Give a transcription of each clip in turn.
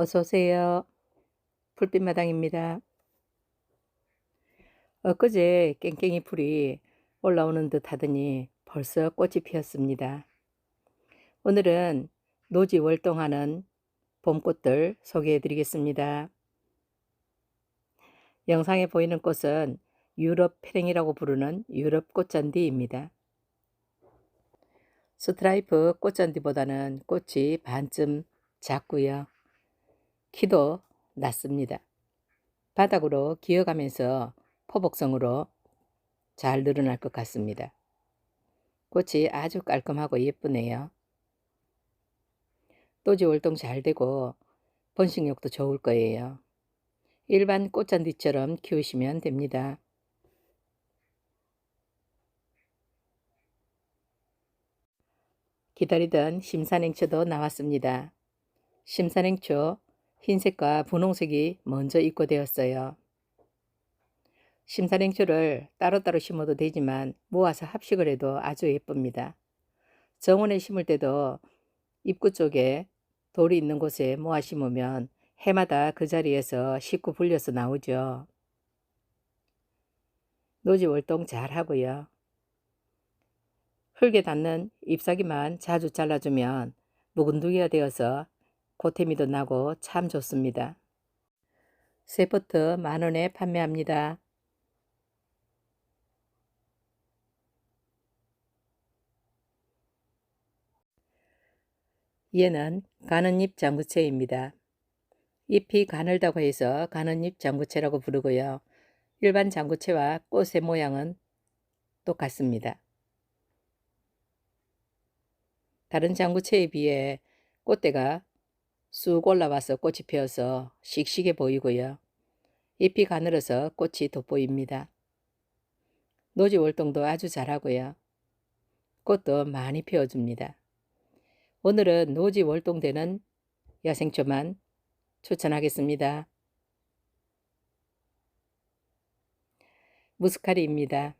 어서 오세요. 풀빛마당입니다. 엊그제 깽깽이 풀이 올라오는 듯 하더니 벌써 꽃이 피었습니다. 오늘은 노지 월동하는 봄꽃들 소개해 드리겠습니다. 영상에 보이는 꽃은 유럽 페랭이라고 부르는 유럽 꽃잔디입니다. 스트라이프 꽃잔디보다는 꽃이 반쯤 작고요. 키도 낮습니다. 바닥으로 기어가면서 포복성으로 잘 늘어날 것 같습니다. 꽃이 아주 깔끔하고 예쁘네요. 또지 월동 잘 되고 번식력도 좋을 거예요. 일반 꽃잔디처럼 키우시면 됩니다. 기다리던 심산행초도 나왔습니다. 심산행초 흰색과 분홍색이 먼저 입고되었어요. 심산행초를 따로따로 심어도 되지만 모아서 합식을 해도 아주 예쁩니다. 정원에 심을 때도 입구 쪽에 돌이 있는 곳에 모아 심으면 해마다 그 자리에서 식구 불려서 나오죠. 노지 월동 잘 하고요. 흙에 닿는 잎사귀만 자주 잘라주면 묵은둥이가 되어서 고태미도 나고 참 좋습니다. 세포트 만원에 판매합니다. 얘는 가는잎 장구채입니다. 잎이 가늘다고 해서 가는잎 장구채라고 부르고요. 일반 장구채와 꽃의 모양은 똑같습니다. 다른 장구채에 비해 꽃대가 쑥 올라와서 꽃이 피어서 씩씩해 보이고요. 잎이 가늘어서 꽃이 돋보입니다. 노지 월동도 아주 잘하고요. 꽃도 많이 피워줍니다. 오늘은 노지 월동되는 야생초만 추천하겠습니다. 무스카리입니다.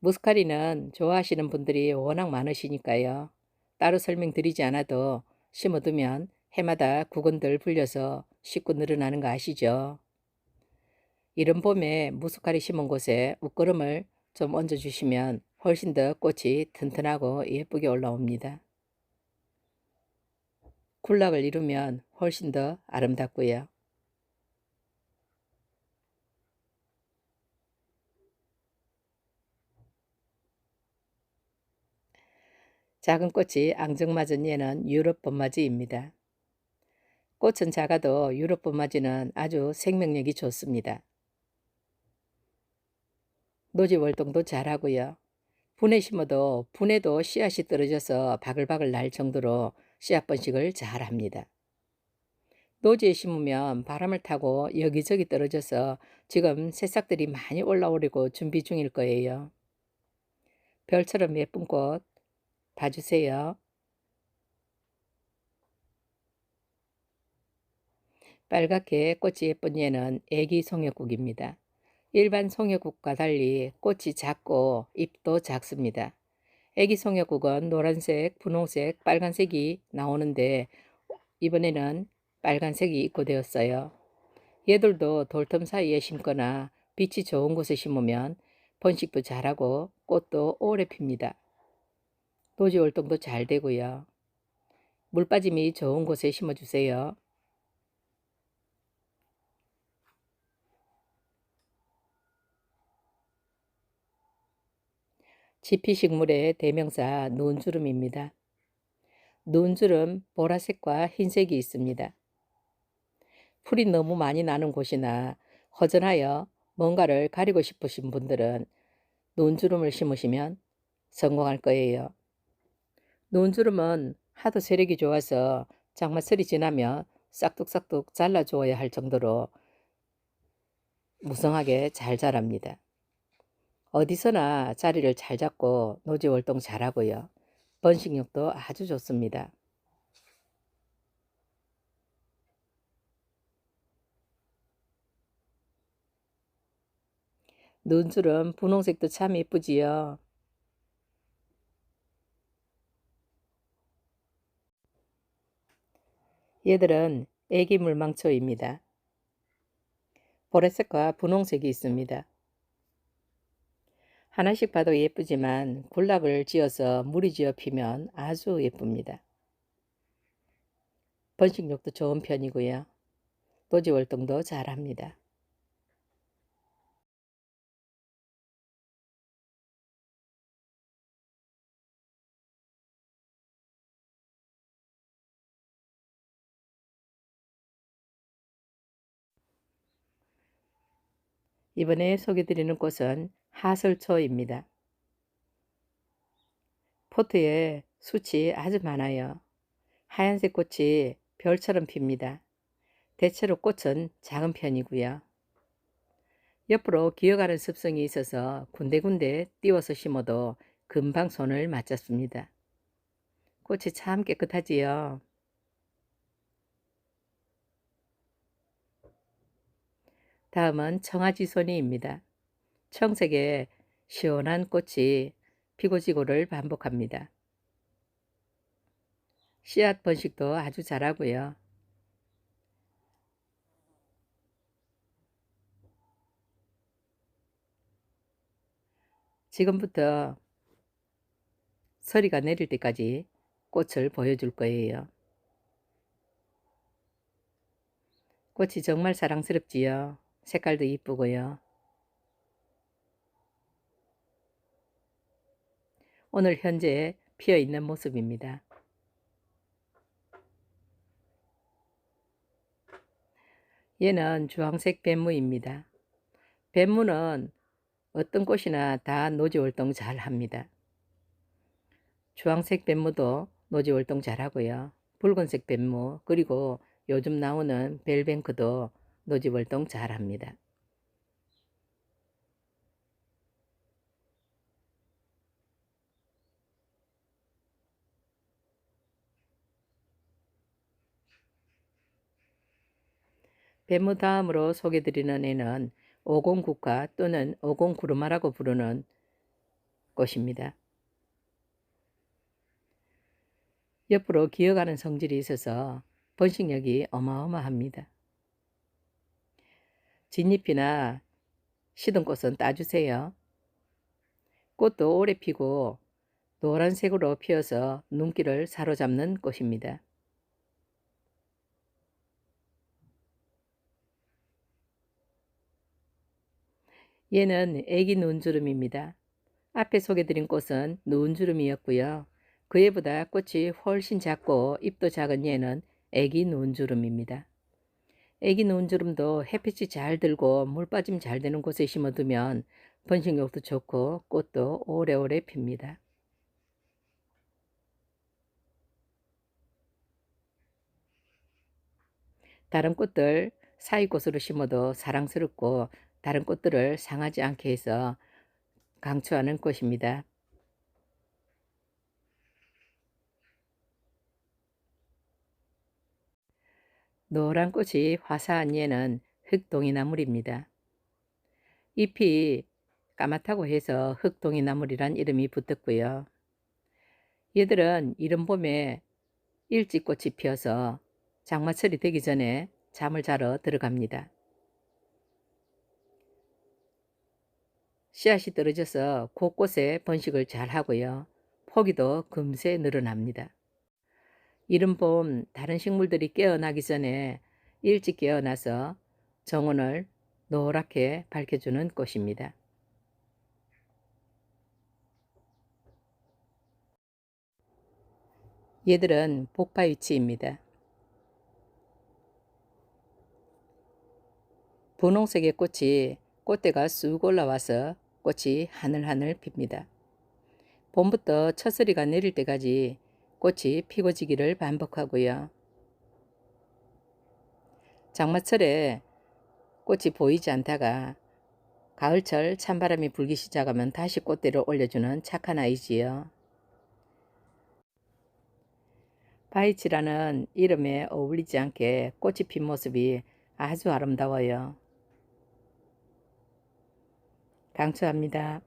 무스카리는 좋아하시는 분들이 워낙 많으시니까요. 따로 설명드리지 않아도 심어두면 해마다 구근들 불려서 씻고 늘어나는 거 아시죠? 이런 봄에 무스카리 심은 곳에 웃거름을 좀 얹어주시면 훨씬 더 꽃이 튼튼하고 예쁘게 올라옵니다. 굴락을 이루면 훨씬 더 아름답고요. 작은 꽃이 앙증맞은 얘는 유럽 봄맞이입니다. 꽃은 작아도 유럽 봄맞이는 아주 생명력이 좋습니다. 노지 월동도 잘하고요. 분에 심어도 분에도 씨앗이 떨어져서 바글바글 날 정도로 씨앗 번식을 잘합니다. 노지에 심으면 바람을 타고 여기저기 떨어져서 지금 새싹들이 많이 올라오려고 준비 중일 거예요. 별처럼 예쁜 꽃 봐주세요. 빨갛게 꽃이 예쁜 얘는 애기 송여국입니다. 일반 송여국과 달리 꽃이 작고 잎도 작습니다. 애기 송여국은 노란색, 분홍색, 빨간색이 나오는데 이번에는 빨간색이 입고되었어요. 얘들도 돌틈 사이에 심거나 빛이 좋은 곳에 심으면 번식도 잘하고 꽃도 오래 핍니다. 노지 활동도 잘 되고요. 물 빠짐이 좋은 곳에 심어주세요. 지피식물의 대명사 논주름입니다. 논주름 보라색과 흰색이 있습니다. 풀이 너무 많이 나는 곳이나 허전하여 뭔가를 가리고 싶으신 분들은 논주름을 심으시면 성공할 거예요. 논주름은 하도 세력이 좋아서 장마철이 지나면 싹둑싹둑 잘라주어야 할 정도로 무성하게 잘 자랍니다. 어디서나 자리를 잘 잡고 노지 활동 잘하고요. 번식력도 아주 좋습니다. 눈주름 분홍색도 참 예쁘지요. 얘들은 애기 물망초입니다. 보라색과 분홍색이 있습니다. 하나씩 봐도 예쁘지만 군락을 지어서 무리 지어 피면 아주 예쁩니다. 번식력도 좋은 편이고요. 노지 활동도 잘합니다. 이번에 소개드리는 꽃은 하설초입니다. 포트에 숯이 아주 많아요. 하얀색 꽃이 별처럼 핍니다. 대체로 꽃은 작은 편이고요. 옆으로 기어가는 습성이 있어서 군데군데 띄워서 심어도 금방 손을 맞췄습니다. 꽃이 참 깨끗하지요. 다음은 청아지손이입니다. 청색의 시원한 꽃이 피고 지고를 반복합니다. 씨앗 번식도 아주 잘하고요. 지금부터 서리가 내릴 때까지 꽃을 보여줄 거예요. 꽃이 정말 사랑스럽지요. 색깔도 이쁘고요. 오늘 현재 피어 있는 모습입니다. 얘는 주황색 뱀무입니다. 뱀무는 어떤 꽃이나 다 노지 활동 잘 합니다. 주황색 뱀무도 노지 활동 잘 하고요. 붉은색 뱀무 그리고 요즘 나오는 벨뱅크도 노지 활동 잘 합니다. 뱀무 다음으로 소개드리는 애는 오공국화 또는 오공구르마라고 부르는 꽃입니다. 옆으로 기어가는 성질이 있어서 번식력이 어마어마합니다. 진잎이나 시든 꽃은 따주세요. 꽃도 오래 피고 노란색으로 피어서 눈길을 사로잡는 꽃입니다. 얘는 애기 눈주름입니다. 앞에 소개드린 꽃은 눈주름이었고요. 그애보다 꽃이 훨씬 작고 잎도 작은 얘는 애기 눈주름입니다. 애기 눈주름도 햇빛이 잘 들고 물 빠짐 잘 되는 곳에 심어두면 번식력도 좋고 꽃도 오래오래 핍니다. 다른 꽃들 사이꽃으로 심어도 사랑스럽고 다른 꽃들을 상하지 않게 해서 강추하는 꽃입니다. 노란 꽃이 화사한 얘는 흑동이나물입니다. 잎이 까맣다고 해서 흑동이나물이란 이름이 붙었고요. 얘들은 이른 봄에 일찍 꽃이 피어서 장마철이 되기 전에 잠을 자러 들어갑니다. 씨앗이 떨어져서 곳곳에 번식을 잘 하고요. 포기도 금세 늘어납니다. 이른 봄 다른 식물들이 깨어나기 전에 일찍 깨어나서 정원을 노랗게 밝혀주는 꽃입니다. 얘들은 복파위치입니다. 분홍색의 꽃이 꽃대가 쑥 올라와서 꽃이 하늘하늘 핍니다. 봄부터 첫서리가 내릴 때까지 꽃이 피고 지기를 반복하고요. 장마철에 꽃이 보이지 않다가 가을철 찬바람이 불기 시작하면 다시 꽃대를 올려주는 착한 아이지요. 바이치라는 이름에 어울리지 않게 꽃이 핀 모습이 아주 아름다워요. 강추합니다.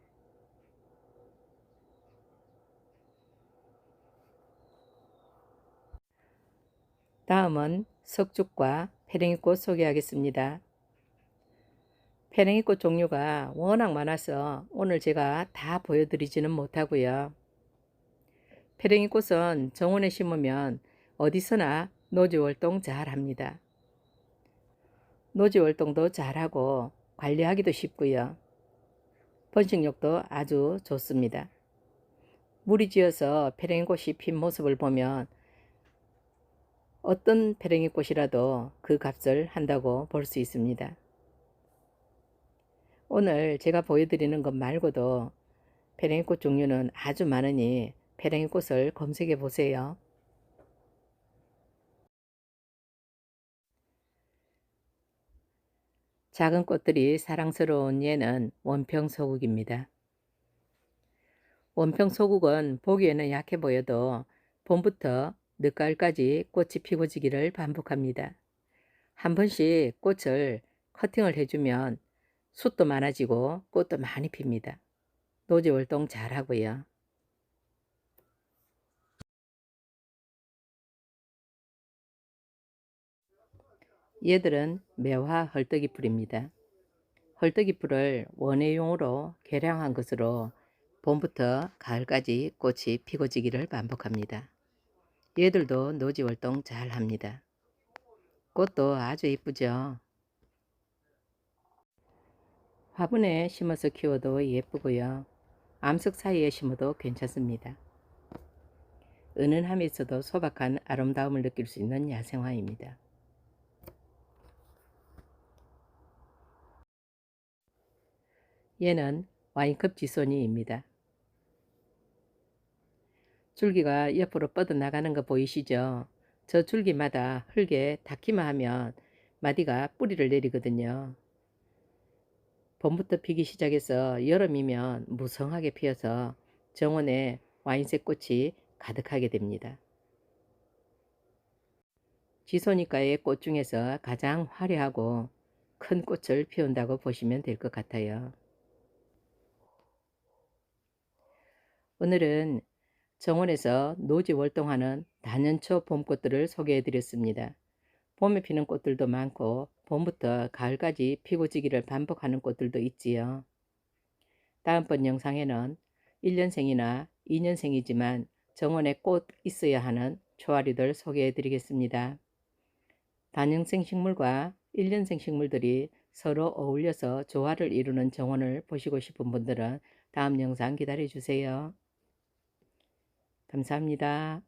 다음은 석죽과 페랭이꽃 소개하겠습니다. 페랭이꽃 종류가 워낙 많아서 오늘 제가 다 보여드리지는 못하고요. 페랭이꽃은 정원에 심으면 어디서나 노지 활동 잘 합니다. 노지 활동도 잘하고 관리하기도 쉽고요. 번식력도 아주 좋습니다. 물이 지어서 페랭이꽃이 핀 모습을 보면 어떤 페랭이 꽃이라도 그 값을 한다고 볼 수 있습니다. 오늘 제가 보여드리는 것 말고도 페랭이 꽃 종류는 아주 많으니 페랭이 꽃을 검색해 보세요. 작은 꽃들이 사랑스러운 얘는 원평소국입니다. 원평소국은 보기에는 약해 보여도 봄부터 늦가을까지 꽃이 피고 지기를 반복합니다. 한 번씩 꽃을 커팅을 해주면 숯도 많아지고 꽃도 많이 핍니다. 노지 활동 잘 하고요. 얘들은 매화 헐떡이 풀입니다. 헐떡이 풀을 원예용으로 개량한 것으로 봄부터 가을까지 꽃이 피고 지기를 반복합니다. 얘들도 노지 활동 잘 합니다. 꽃도 아주 이쁘죠. 화분에 심어서 키워도 예쁘고요. 암석 사이에 심어도 괜찮습니다. 은은함에서도 소박한 아름다움을 느낄 수 있는 야생화입니다. 얘는 와인컵 지소니입니다. 줄기가 옆으로 뻗어나가는 거 보이시죠? 저 줄기마다 흙에 닿기만 하면 마디가 뿌리를 내리거든요. 봄부터 피기 시작해서 여름이면 무성하게 피어서 정원에 와인색 꽃이 가득하게 됩니다. 지소니까의 꽃 중에서 가장 화려하고 큰 꽃을 피운다고 보시면 될 것 같아요. 오늘은 정원에서 노지 활동하는 단연초 봄꽃들을 소개해 드렸습니다. 봄에 피는 꽃들도 많고 봄부터 가을까지 피고 지기를 반복하는 꽃들도 있지요. 다음번 영상에는 1년생이나 2년생이지만 정원에 꽃 있어야 하는 초아리들 소개해 드리겠습니다. 단형생 식물과 1년생 식물들이 서로 어울려서 조화를 이루는 정원을 보시고 싶은 분들은 다음 영상 기다려 주세요. 감사합니다.